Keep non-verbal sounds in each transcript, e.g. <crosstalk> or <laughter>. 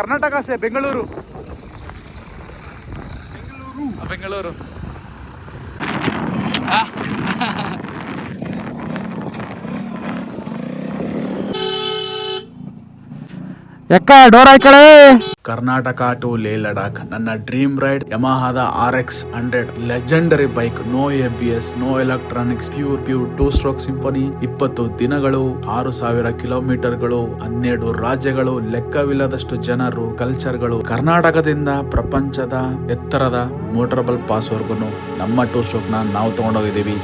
ಕರ್ನಾಟಕ ಸೆ ಬೆಂಗಳೂರು. ಬೆಂಗಳೂರು. ಎಕ್ಕ ಡೋರ್ ಆಯ್ಕಳೆ ಕರ್ನಾಟಕ ಟು ಲೇ ಲಡಾಖ್. ನನ್ನ dream ride ಯಮಹಾದ R X hundred legendary bike. No A B S, no electronics, pure pure two stroke symphony ಇಪ್ಪತ್ತು ದಿನಗಳು, ಆರು ಸಾವಿರ ಕಿಲೋಮೀಟರ್ಗಳು, ಹನ್ನೆರಡು ರಾಜ್ಯಗಳು, ಲೆಕ್ಕವಿಲ್ಲದಷ್ಟು ಜನರು, ಕಲ್ಚರ್ಗಳು. ಕರ್ನಾಟಕದಿಂದ ಪ್ರಪಂಚದ ಎತ್ತರದ ಮೋಟರಬಲ್ ಪಾಸ್ ವರ್ಗು ನಮ್ಮ ಟೂ ಸ್ಟ್ರೋಕ್ ನಾವು ತಗೊಂಡೋಗಿದ್ದೀವಿ.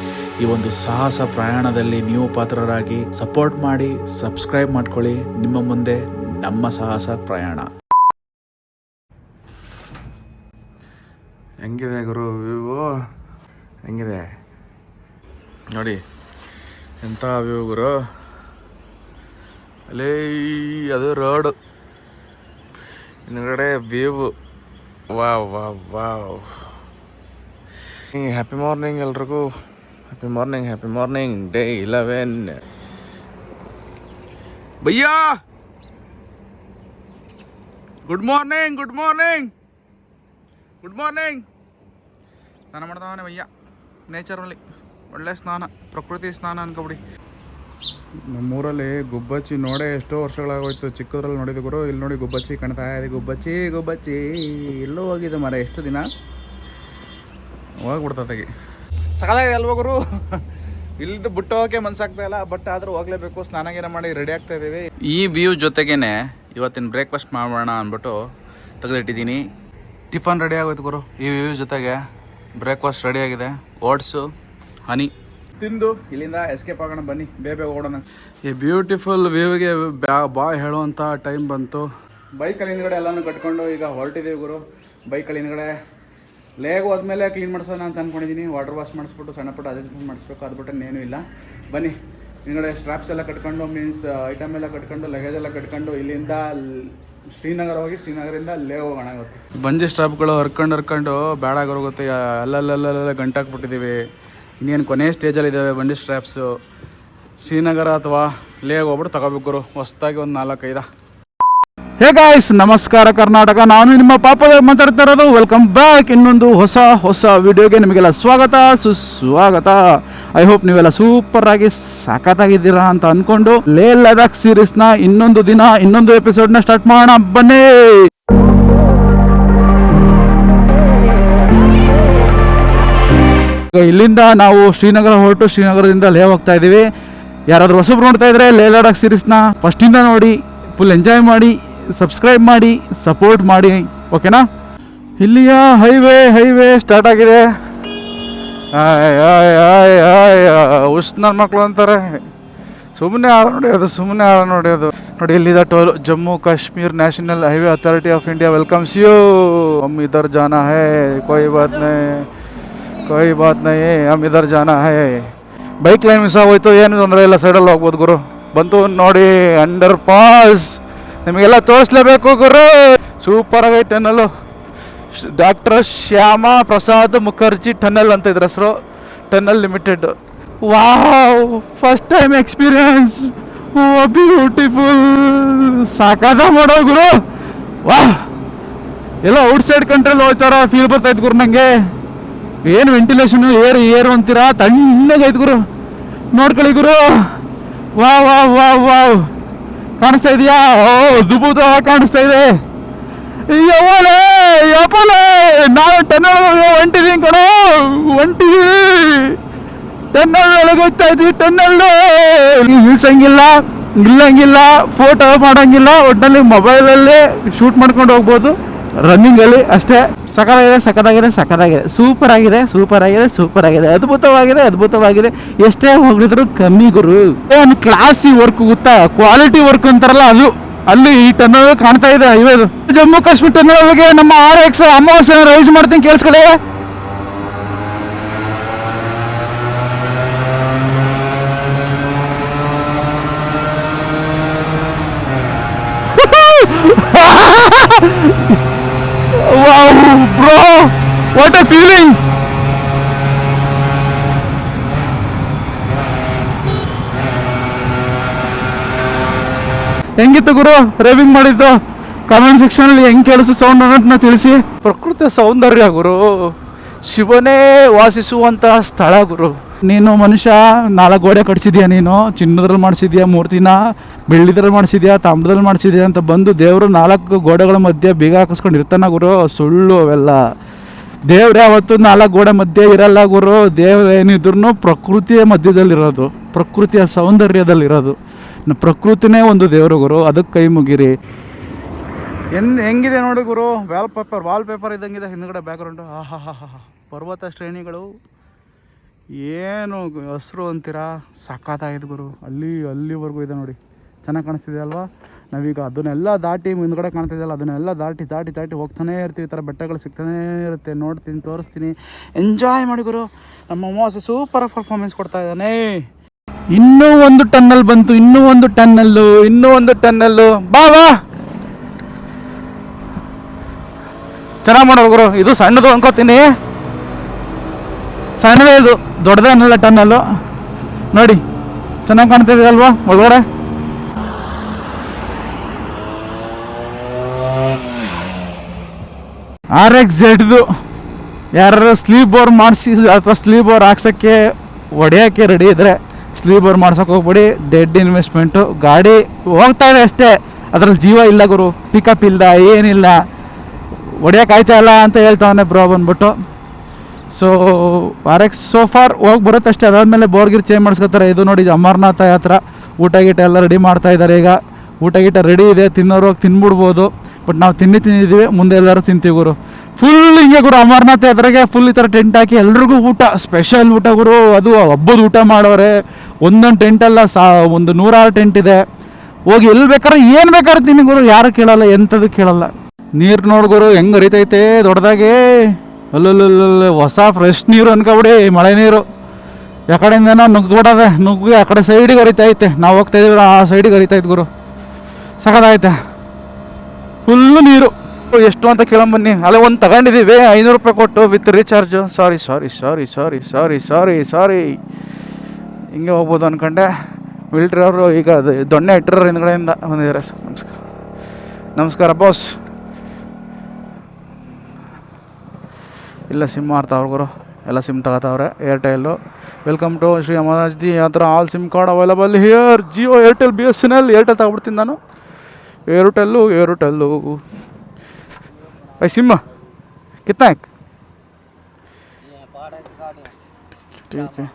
ಈ ಒಂದು ಸಾಹಸ ಪ್ರಯಾಣದಲ್ಲಿ ನೀವು ಪಾತ್ರರಾಗಿ ಸಪೋರ್ಟ್ ಮಾಡಿ, ಸಬ್ಸ್ಕ್ರೈಬ್ ಮಾಡ್ಕೊಳ್ಳಿ. ನಿಮ್ಮ ಮುಂದೆ ನಮ್ಮ ಸಾಹಸ ಪ್ರಯಾಣ. ಹೆಂಗಿದೆ ಗುರು? ವ್ಯೂವು ಹೆಂಗಿದೆ ನೋಡಿ, ಎಂಥ ವ್ಯೂ ಗುರು? ಅಲ್ಲಿ ಅದು ರೋಡು. ಹಿಂದ್ಗಡೆ view wow wow wow. Happy morning ಎಲ್ರಿಗೂ. Happy morning happy morning day eleven bhaiya! Good morning good morning good morning ಸ್ನಾನ ಮಾಡ್ದವನೇ ಅಯ್ಯ ನೇಚರಲ್ಲಿ ಒಳ್ಳೆ ಸ್ನಾನ, ಪ್ರಕೃತಿ ಸ್ನಾನ ಅನ್ಕೊಬಿಡಿ. ನಮ್ಮೂರಲ್ಲಿ ಗುಬ್ಬಚ್ಚಿ ನೋಡೇ ಎಷ್ಟೋ ವರ್ಷಗಳಾಗೋಯ್ತು. ಚಿಕ್ಕದ್ರಲ್ಲಿ ನೋಡಿದ ಗುರು, ಇಲ್ಲಿ ನೋಡಿ ಗುಬ್ಬಚ್ಚಿ ಕಾಣ್ತಾ ಇದೆ. ಗುಬ್ಬಚ್ಚಿ ಗುಬ್ಬಚ್ಚಿ, ಎಲ್ಲೋ ಹೋಗಿದೆ ಮರ, ಎಷ್ಟು ದಿನ? ಹೋಗ್ಬಿಡ್ತತೆಗೆ ಇದೆ ಅಲ್ವ ಗುರು? ಇಲ್ಲಿದ್ದು ಬಿಟ್ಟು ಹೋಗಕ್ಕೆ ಮನ್ಸಾಗ್ತಾ ಇಲ್ಲ, ಬಟ್ ಆದ್ರೂ ಹೋಗ್ಲೇಬೇಕು. ಸ್ನಾನ ಗೀನ ಮಾಡಿ ರೆಡಿ ಆಗ್ತಾ ಇದೀವಿ ಈ ವ್ಯೂ ಜೊತೆಗೇನೆ ಇವತ್ತಿನ ಬ್ರೇಕ್ಫಾಸ್ಟ್ ಮಾಡೋಣ ಅಂದ್ಬಿಟ್ಟು ತೆಗೆದಿಟ್ಟಿದ್ದೀನಿ. ಟಿಫನ್ ರೆಡಿ ಆಗೋಯ್ತು ಗುರು, ಈ ವ್ಯೂ ಜೊತೆಗೆ. ಬ್ರೇಕ್ಫಾಸ್ಟ್ ರೆಡಿ ಆಗಿದೆ. ಓಟ್ಸು ಹನಿ ತಿಂದು ಇಲ್ಲಿಂದ ಎಸ್ಕೇಪ್ ಆಗೋಣ ಬನ್ನಿ. ಬೇಗ ಬೇಗ ಓಡೋಣ. ಈ ಬ್ಯೂಟಿಫುಲ್ ವ್ಯೂಗೆ ಬಾ ಹೇಳುವಂಥ ಟೈಮ್ ಬಂತು. ಬೈಕಲ್ಲಿ ಹಿಂದ್ಗಡೆ ಎಲ್ಲನೂ ಕಟ್ಕೊಂಡು ಈಗ ಹೊರಟಿದ್ದೀವಿ ಗುರು. ಬೈಕಲ್ಲಿ ಹಿಂದ್ಗಡೆ ಲೇಗ್ ಹೋದ್ಮೇಲೆ ಕ್ಲೀನ್ ಮಾಡ್ಸೋಣ ಅಂತ ಅಂದ್ಕೊಂಡಿದ್ದೀನಿ ವಾಟರ್ ವಾಶ್ ಮಾಡಿಸ್ಬಿಟ್ಟು ಸಣ್ಣ ಪುಟ್ಟ ಅಡ್ಜಸ್ಟ್ಮೆಂಟ್ ಮಾಡಿಸ್ಬೇಕು. ಅದು ಬಿಟ್ಟು ಏನೂ ಇಲ್ಲ. ಬನ್ನಿ. ಹಿಂದ್ಗಡೆ ಸ್ಟ್ರಾಪ್ಸ್ ಎಲ್ಲ ಕಟ್ಕೊಂಡು ಮೀನ್ಸ್ ಐಟಮ್ ಎಲ್ಲ ಕಟ್ಕೊಂಡು ಲಗೇಜ್ ಎಲ್ಲ ಕಟ್ಕೊಂಡು ಇಲ್ಲಿಂದ ಶ್ರೀನಗರ ಹೋಗಿ ಶ್ರೀನಗರಿಂದ ಲೇ ಹೋಗೋಣ ಇವತ್ತು. ಬಂಜಿ ಸ್ಟ್ರಾಪ್ಗಳು ಹರ್ಕೊಂಡು ಹರ್ಕೊಂಡು ಬೇಡ ಆಗೋಗುತ್ತೆ ಅಲ್ಲಲ್ಲಲ್ಲೆಲ್ಲ ಗಂಟಾಕ್ಬಿಟ್ಟಿದ್ದೀವಿ. ಇನ್ನೇನು ಕೊನೆ ಸ್ಟೇಜಲ್ಲಿ ಇದ್ದಾವೆ ಬಂಡಿ ಸ್ಟ್ರಾಪ್ಸು. ಶ್ರೀನಗರ ಅಥವಾ ಲೇ ಹೋಗ್ಬಿಟ್ಟು ತಗೋಬೇಕು ಹೊಸ್ದಾಗಿ ಒಂದು ನಾಲ್ಕೈದ. ಹೇ ಗಾಯ್ಸ್ ನಮಸ್ಕಾರ ಕರ್ನಾಟಕ. ನಾನು ನಿಮ್ಮ ಪಾಪದ ಮಾತಾಡ್ತಾ ಇರೋದು ವೆಲ್ಕಮ್ ಬ್ಯಾಕ್ ಇನ್ನೊಂದು ಹೊಸ ಹೊಸ ವಿಡಿಯೋಗೆ ನಿಮಗೆಲ್ಲ ಸ್ವಾಗತ, ಸುಸ್ವಾಗತ. ಐ ಹೋಪ್ ನೀವೆಲ್ಲ ಸೂಪರ್ ಆಗಿ ಸಖತ್ತಾಗಿದ್ದೀರಾ ಅಂತ ಅನ್ಕೊಂಡು ಲೇ ಲದಾಖ್ನ ಇನ್ನೊಂದು ದಿನ, ಇನ್ನೊಂದು ಎಪಿಸೋಡ್ನ ಸ್ಟಾರ್ಟ್ ಮಾಡೋಣ, ಬನ್ನಿ! ಇಲ್ಲಿಂದ ನಾವು ಶ್ರೀನಗರ ಹೊರಟು ಶ್ರೀನಗರದಿಂದ ಲೇ ಹೋಗ್ತಾ ಇದೀವಿ ಯಾರಾದರೂ ಹೊಸಬ್ರು ನೋಡ್ತಾ ಇದ್ರೆ ಲೇ ಲಡಾಖ್ ಸೀರೀಸ್ನ ಫಸ್ಟಿಂದ ನೋಡಿ ಫುಲ್ ಎಂಜಾಯ್ ಮಾಡಿ ಸಬ್ಸ್ಕ್ರೈಬ್ ಮಾಡಿ ಸಪೋರ್ಟ್ ಮಾಡಿ ಓಕೆನಾ ಇಲ್ಲಿಯ ಹೈವೇ ಹೈವೇ ಸ್ಟಾರ್ಟ್ ಆಗಿದೆ. ಉಸ್ ನನ್ನ ಮಕ್ಕಳು ಅಂತಾರೆ. ಸುಮ್ಮನೆ ಆರ ನೋಡಿಯೋದು ಸುಮ್ಮನೆ ಆರ ನೋಡಿಯೋದು. ನೋಡಿ, ಇಲ್ಲಿದೆ toll, Jammu Kashmir national highway authority of India welcomes you. ಹಮ್ ಇದರ್ ಜಾನಾ ಹೇ, ಕೋಯಿ ಬಾತ್ ನೈ, ಕೋಯಿ ಬಾತ್ ನೈ ಹಮ್ ಇದರ್ ಜಾನ ಹೇ. ಬೈಕ್ ಲೈನ್ ಮಿಸ್ ಆಗೋಯ್ತು, ಏನು ತೊಂದರೆ ಇಲ್ಲ, ಸೈಡಲ್ಲಿ ಹೋಗ್ಬೋದು ಗುರು. ಬಂತು ನೋಡಿ, ಅಂಡರ್ ಪಾಸ್. ನಿಮಗೆಲ್ಲ ತೋರಿಸ್ಲೇಬೇಕು ಗುರು. ಸೂಪರ್ ಆಗೈತೆ tunnel doctor Shyama Prasad Mukherjee tunnel ಅಂತ ಇದ್ರ ಹೆಸರು. Tunnel limited. Wow first time experience beautiful ಸಾಕಾದ ಮಾಡೋ ಗುರು. ವಾಹ್. ಎಲ್ಲ ಔಟ್ ಸೈಡ್ ಕಂಟ್ರಿಲಿ ಹೋಗ್ತಾರ ಫೀಲ್ ಬರ್ತೈತೆ ಗುರು ನಂಗೆ. ಏನು ವೆಂಟಿಲೇಷನು ಏರು ಏರು ಅಂತೀರಾ? ತಣ್ಣಗೈತೆ ಗುರು. ನೋಡ್ಕೊಳ್ಳಿ ಗುರು. ವಾ ವಾ ವಾ ವಾವ್. ಕಾಣಿಸ್ತಾ ಇದೆಯಾ? ಓ ದುಬುದ ಕಾಣಿಸ್ತಾ ಇದೆ. ನಾವು ಟನ್ನಲ್ ಹೊಂಟಿದೀವಿ ಕಣ ಹೊಂಟಿದೀವಿ ಟನ್ನಲ್ ಒಳಗೆ ಹೋಗ್ತಾ ಇದ್ವಿ ಯೂಸ್ ಹಂಗಿಲ್ಲ ನಿಲ್ಲಂಗಿಲ್ಲ ಫೋಟೋ ಮಾಡಂಗಿಲ್ಲ ಒಟ್ಟಿನಲ್ಲಿ ಮೊಬೈಲಲ್ಲೇ ಶೂಟ್ ಮಾಡ್ಕೊಂಡು ಹೋಗ್ಬೋದು. ರನ್ನಿಂಗ್ ಅಲ್ಲಿ ಅಷ್ಟೇ. ಸಕಲಾಗಿದೆ ಸಕದಾಗಿದೆ ಸಕದಾಗಿದೆ ಸೂಪರ್ ಆಗಿದೆ ಸೂಪರ್ ಆಗಿದೆ ಸೂಪರ್ ಆಗಿದೆ. ಅದ್ಭುತವಾಗಿದೆ ಅದ್ಭುತವಾಗಿದೆ. ಎಷ್ಟೇ ಹೋಗಿದ್ರು ಕಮ್ಮಿ ಗುರು. ಏನು ಕ್ಲಾಸಿ ವರ್ಕ್ ಗೊತ್ತಾ? ಕ್ವಾಲಿಟಿ ವರ್ಕ್ ಅಂತಾರಲ್ಲ ಅದು. ಅಲ್ಲಿ ಈ ಟನ್ನಲ್ ಕಾಣ್ತಾ ಇದೆ. ಇವತ್ತು ಜಮ್ಮು ಕಾಶ್ಮೀರ್ ಒಳಗೆ ನಮ್ಮ ಆರ್ ಎಕ್ಸ್ ಅಮಾವಾಸ್ಯ ರೈಸ್ ಮಾಡ್ತೀನಿ ಕೇಳಿಸ್ಕೊಳ್ಳಿ. ವಾಟ್ ಅ ಫೀಲಿಂಗ್ ಹೆಂಗಿತ್ತು ಗುರು? ರೇವಿಂಗ್ ಮಾಡಿದ್ದು? ಕಮೆಂಟ್ ಸೆಕ್ಷನಲ್ಲಿ ಹೆಂಗೆ ಕೇಳಿಸು ಸೌಂಡ್ ಅನ್ನೋದನ್ನ ತಿಳಿಸಿ. ಪ್ರಕೃತಿ ಸೌಂದರ್ಯ ಗುರು. ಶಿವನೇ ವಾಸಿಸುವಂತಹ ಸ್ಥಳ ಗುರು. ನೀನು ಮನುಷ್ಯ ನಾಲ್ಕು ಗೋಡೆ ಕಟ್ಸಿದ್ಯಾ ನೀನು? ಚಿನ್ನದ್ರಲ್ಲಿ ಮಾಡಿಸಿದ್ಯಾ ಮೂರ್ತಿನ? ಬೆಳ್ಳಿದ್ರಲ್ಲಿ ಮಾಡಿಸಿದ್ಯಾ ತಾಮ್ರದಲ್ಲಿ ಮಾಡಿಸಿದ್ಯಾ ಅಂತ ಬಂದು ದೇವರು ನಾಲ್ಕು ಗೋಡೆಗಳ ಮಧ್ಯೆ ಬೀಗ ಹಾಕಿಸ್ಕೊಂಡು ಇರ್ತಾನ ಗುರು. ಸುಳ್ಳು ಅವೆಲ್ಲ. ದೇವ್ರು ಯಾವತ್ತು ನಾಲ್ಕು ಗೋಡೆ ಮಧ್ಯೆ ಇರಲ್ಲ ಗುರು. ದೇವ್ರು ಏನಿದ್ರು ಪ್ರಕೃತಿಯ ಮಧ್ಯದಲ್ಲಿರೋದು. ಪ್ರಕೃತಿಯ ಸೌಂದರ್ಯದಲ್ಲಿರೋದು. ಪ್ರಕೃತಿನೇ ಒಂದು ದೇವರು ಗುರು. ಅದಕ್ಕೆ ಕೈ ಮುಗಿರಿ. ಎನ್ ಹೆಂಗಿದೆ ನೋಡಿ ಗುರು. ವಾಲ್ ಪೇಪರ್ ವಾಲ್ ಪೇಪರ್ ಇದ್ದಂಗಿದೆ ಹಿಂದ್ಗಡೆ ಬ್ಯಾಕ್ಗ್ರೌಂಡು ಆಹಾ ಹಾ ಹಾ ಪರ್ವತ ಶ್ರೇಣಿಗಳು. ಏನು ಹಸ್ರು ಅಂತೀರಾ? ಸಖತ್ತಾಗಿದೆ ಗುರು. ಅಲ್ಲಿ, ಅಲ್ಲಿವರೆಗೂ ಇದೆ ನೋಡಿ. ಚೆನ್ನಾಗಿ ಕಾಣಿಸ್ತಿದೆ ಅಲ್ವಾ? ನಾವೀಗ ಅದನ್ನೆಲ್ಲ ದಾಟಿ ಮುಂದ್ಗಡೆ ಕಾಣ್ತಿದೆಯಲ್ಲ, ಅದನ್ನೆಲ್ಲ ದಾಟಿ ದಾಟಿ ದಾಟಿ ಹೋಗ್ತಾನೇ ಇರ್ತೀವಿ, ಈ ಥರ ಬೆಟ್ಟಗಳು ಸಿಗ್ತಾನೇ ಇರುತ್ತೆ, ನೋಡ್ತೀನಿ, ತೋರಿಸ್ತೀನಿ. ಎಂಜಾಯ್ ಮಾಡಿ ಗುರು. ನಮ್ಮ ಅಮಾವಾಸ್ಯೆ ಸೂಪರ್ ಪರ್ಫಾರ್ಮೆನ್ಸ್ ಕೊಡ್ತಾ ಇದ್ದಾನೆ. ಇನ್ನೂ ಒಂದು ಟನ್ನಲ್ ಬಂತು, ಇನ್ನೂ ಒಂದು ಟನ್ನಲ್ಲು ಇನ್ನೂ ಒಂದು ಟನ್ನಲ್ಲು ಬಾ ಬಾ. ಚೆನ್ನಾಗಿ ಮಾಡೋ ಗುರು. ಇದು ಸಣ್ಣದು ಅನ್ಕೋತೀನಿ. ಸಣ್ಣದೇ ಇದು ದೊಡ್ಡದೇನಲ್ಲ ಟನ್ನಲ್ಲು ನೋಡಿ, ಚೆನ್ನಾಗಿ ಕಾಣ್ತಾ ಇದೆಯಲ್ವಾ ಒಳಗಡೆ? ಆರ್ ಎಕ್ಸ್ ಜೆಡ್ದು ಯಾರು ಸ್ಲೀಪ್ ಬೋರ್ ಮಾಡಿಸಿ ಅಥವಾ ಸ್ಲೀಪ್ ಬೋರ್ ಹಾಕ್ಸೋಕ್ಕೆ, ಹೊಡೆಯೋಕ್ಕೆ ರೆಡಿ ಇದ್ದರೆ ಸ್ಲೀಪ್ ಬೋರ್ ಮಾಡ್ಸೋಕೆ ಹೋಗ್ಬಿಡಿ. ಡೆಡ್ ಇನ್ವೆಸ್ಟ್ಮೆಂಟು ಗಾಡಿ ಹೋಗ್ತಾ ಇದೆ ಅಷ್ಟೇ. ಅದ್ರಲ್ಲಿ ಜೀವ ಇಲ್ಲ ಗುರು ಪಿಕಪ್ ಇಲ್ಲ, ಏನಿಲ್ಲ. ಹೊಡೆಯೋಕ್ಕಾಯ್ತಾ ಇಲ್ಲ ಅಂತ ಹೇಳ್ತಾವನೆ ಬ್ರೋ ಬಂದ್ಬಿಟ್ಟು. So R X so far ಹೋಗಿ ಬರುತ್ತೆ ಅಷ್ಟೇ. ಅದಾದಮೇಲೆ ಬೋರ್ಗಿರ್ ಚೇಂಜ್ ಮಾಡಿಸ್ಕೊತಾರೆ. ಇದು ನೋಡಿ ಅಮರನಾಥ ಯಾತ್ರ. ಊಟ ಗೀಟ ಎಲ್ಲ ರೆಡಿ ಮಾಡ್ತಾ ಇದ್ದಾರೆ ಈಗ. ಊಟ ಗೀಟ ರೆಡಿ ಇದೆ, ತಿನ್ನೋರು ತಿನ್ಬಿಡ್ಬೋದು. ಬಟ್ ನಾವು ತಿನ್ನಿ ತಿಂದಿದ್ದೀವಿ ಮುಂದೆ ಎಲ್ಲರೂ ತಿಂತೀವಿ ಗುರು. ಫುಲ್ ಹಿಂಗೆ ಗುರು ಅಮರನಾಥ ಯಾತ್ರೆಗೆ ಫುಲ್ ಈ ಥರ ಟೆಂಟ್ ಹಾಕಿ ಎಲ್ರಿಗೂ ಊಟ ಸ್ಪೆಷಲ್ ಊಟ ಗುರು. ಅದು ಹಬ್ಬದ ಊಟ ಮಾಡೋರೆ. ಒಂದೊಂದು ಟೆಂಟ್ ಅಲ್ಲ, ಸಾ, ಒಂದು ನೂರಾರು ಟೆಂಟ್ ಇದೆ. ಹೋಗಿ ಎಲ್ಲಿ ಬೇಕಾದ್ರೆ ಏನು ಬೇಕಾದ್ರೆ ತಿನ್ನಿ ಗುರು. ಯಾರು ಕೇಳಲ್ಲ ಎಂಥದ್ದು ಕೇಳಲ್ಲ. ನೀರು ನೋಡ್ಗುರು ಹೆಂಗ್ ಹರಿತೈತೆ? ದೊಡ್ಡದಾಗೆ. ಅಲ್ಲಲ್ಲ ಹೊಸ ಫ್ರೆಶ್ ನೀರು ಅನ್ಕೊಬಿಡಿ, ಮಳೆ ನೀರು. ಯಾಕಡೆಯಿಂದನೋ ನುಗ್ಬಿಡದೆ ನುಗ್ಗಿ ಆ ಕಡೆ ಸೈಡಿಗೆ ಹರಿತೈತೆ. ನಾವು ಹೋಗ್ತಾ ಇದೀವಿ ಆ ಸೈಡಿಗೆ ಹರಿತೈತೆ ಗುರು. ಸಖತ್ತಾಯ್ತೆ ಫುಲ್ಲು ನೀರು. ಎಷ್ಟು ಅಂತ ಕೇಳಂಬನ್ನಿ ಅಲ್ಲ ಒಂದು ತಗೊಂಡಿದ್ದೀವಿ ಐನೂರು ರೂಪಾಯಿ ಕೊಟ್ಟು ವಿತ್ ರೀಚಾರ್ಜು ಸಾರಿ ಸಾರಿ ಸಾರಿ ಸಾರಿ ಸಾರಿ ಸಾರಿ ಸಾರಿ ಹಿಂಗೆ ಹೋಗ್ಬೋದು ಅನ್ಕೊಂಡೆ. ಮಿಲ್ಟ್ರಿ ಅವರು ಈಗ ಅದು ದೊಣ್ಣೆ ಇಟ್ಟಿರೋರು ಹಿಂದ್ಗಡೆಯಿಂದ ಬಂದಿದ್ದಾರೆ ಸರ್. ನಮಸ್ಕಾರ. ನಮಸ್ಕಾರ ಬಾಸ್ ಇಲ್ಲ ಸಿಮ್ ಮಾಡ್ತಾವ್ರು ಗುರು. ಎಲ್ಲ SIM ತಗೋತಾವ್ರೆ. Airtel welcome to Shri Amaraj ji. ಥರ all SIM card available here Jio Airtel B S N L Airtel ತಗೊಬಿಡ್ತೀನಿ ನಾನು. ಏರ್ಟೆಲ್ಲು ಏರ್ಟೆಲ್ಲು ಐ ಸಿಮ್ ಕಿತ್ನಾ है? ठीक है